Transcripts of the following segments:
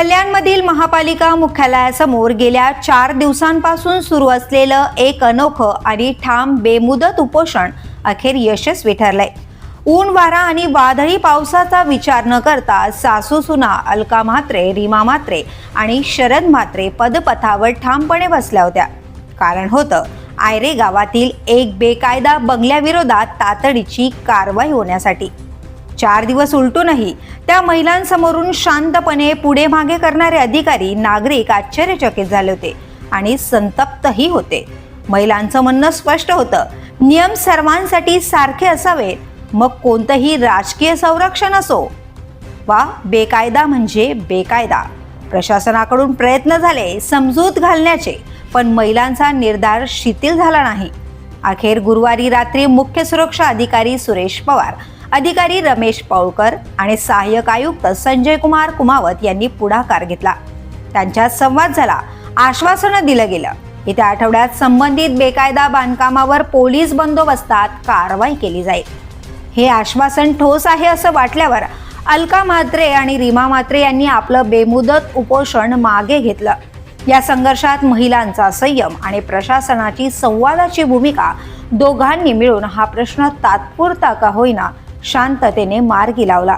कल्याणमधील महापालिका मुख्यालयासमोर गेल्या चार दिवसांपासून सुरू असलेलं एक अनोखं आणि ठाम बेमुदत उपोषण अखेर यशस्वी ठरलंय. ऊन वारा आणि वादळी पावसाचा विचार न करता सासू सुना अलका म्हात्रे रीमा म्हात्रे आणि शरद म्हात्रे पदपथावर ठामपणे बसल्या होत्या. कारण होतं आयरे गावातील एक बेकायदा बंगल्याविरोधात तातडीची कारवाई होण्यासाठी. चार दिवस उलटूनही त्या महिलांसमोरून शांतपणे पुढे मागे करणारे अधिकारी नागरिक आश्चर्यचकित झाले होते आणि संतप्तही होते. महिलांचं म्हणणं स्पष्ट होतं. नियम सर्वांसाठी सारखे असावे. मग कोणतंही राजकीय संरक्षण असो. वा बेकायदा म्हणजे बेकायदा. प्रशासनाकडून प्रयत्न झाले समजूत घालण्याचे पण महिलांचा निर्धार शिथिल झाला नाही. अखेर गुरुवारी रात्री मुख्य सुरक्षा अधिकारी सुरेश पवार अधिकारी रमेश पाऊळकर आणि सहाय्यक आयुक्त संजय कुमार कुमावत यांनी पुढाकार घेतला. त्यांच्यात संवाद झाला. आश्वासनं दिलं गेलं. येत्या आठवड्यात संबंधित बेकायदा बांधकामावर पोलीस बंदोबस्तात कारवाई केली जाईल. हे आश्वासन ठोस आहे असं वाटल्यावर अलका म्हात्रे आणि रीमा म्हात्रे यांनी आपलं बेमुदत उपोषण मागे घेतलं. या संघर्षात महिलांचा संयम आणि प्रशासनाची संवादाची भूमिका दोघांनी मिळून हा प्रश्न तात्पुरता का होईना शांततेने मार्गी लावला.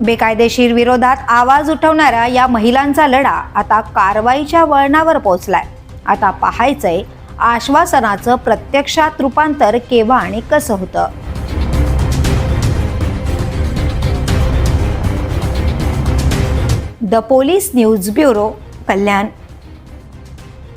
बेकायदेशीर विरोधात आवाज उठवणाऱ्या या महिलांचा लढा आता कारवाईच्या वळणावर पोहोचलाय. आता पाहायचंय आश्वासनाचं प्रत्यक्षात रूपांतर केव्हा आणि कसं होतं? The police news bureau Kalyan.